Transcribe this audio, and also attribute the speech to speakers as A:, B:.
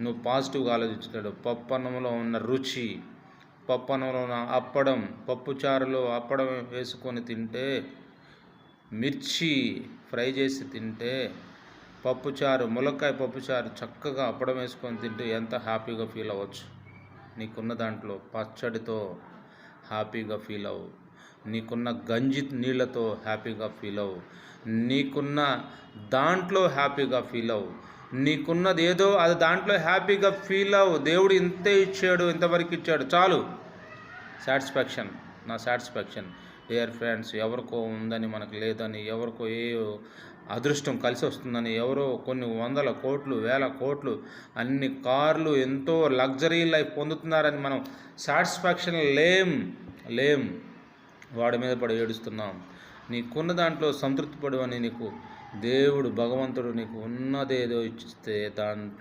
A: నువ్వు పాజిటివ్గా ఆలోచించాడు పప్పు అన్నంలో ఉన్న రుచి పప్పు అన్నంలో ఉన్న అప్పడం పప్పుచారులో అప్పడం వేసుకొని తింటే మిర్చి ఫ్రై చేసి తింటే పప్పుచారు ములక్కాయ పప్పుచారు చక్కగా అప్పడం వేసుకొని తింటే ఎంత హ్యాపీగా ఫీల్ అవ్వచ్చు. నీకున్న దాంట్లో పచ్చడితో హ్యాపీగా ఫీల్ అవ్వు. నీకున్న గంజి నీళ్ళతో హ్యాపీగా ఫీల్ అవ్వు. నీకున్న దాంట్లో హ్యాపీగా ఫీల్ అవ్వు. నీకున్నది ఏదో అది దాంట్లో హ్యాపీగా ఫీల్ అవ్వు. దేవుడు ఇంతే ఇచ్చాడు ఇంతవరకు ఇచ్చాడు. చాలు. సాటిస్ఫాక్షన్. నా సాటిస్ఫాక్షన్. డియర్ ఫ్రెండ్స్ ఎవరికో ఉందని మనకు లేదని ఎవరికో ఏ అదృష్టం కలిసి వస్తుందని ఎవరో కొన్ని వందల కోట్లు వేల కోట్లు అన్ని కార్లు ఎంతో లగ్జరీ లైఫ్ పొందుతున్నారని మనం సాటిస్ఫాక్షన్ లేం లేం. వాడి మీద పడి ఏడుస్తున్నాం. నీకున్న దాంట్లో సంతృప్తి పడవని నీకు దేవుడు భగవంతుడు నీకు ఉన్నదేదో ఇచ్చిస్తే దాంట్లో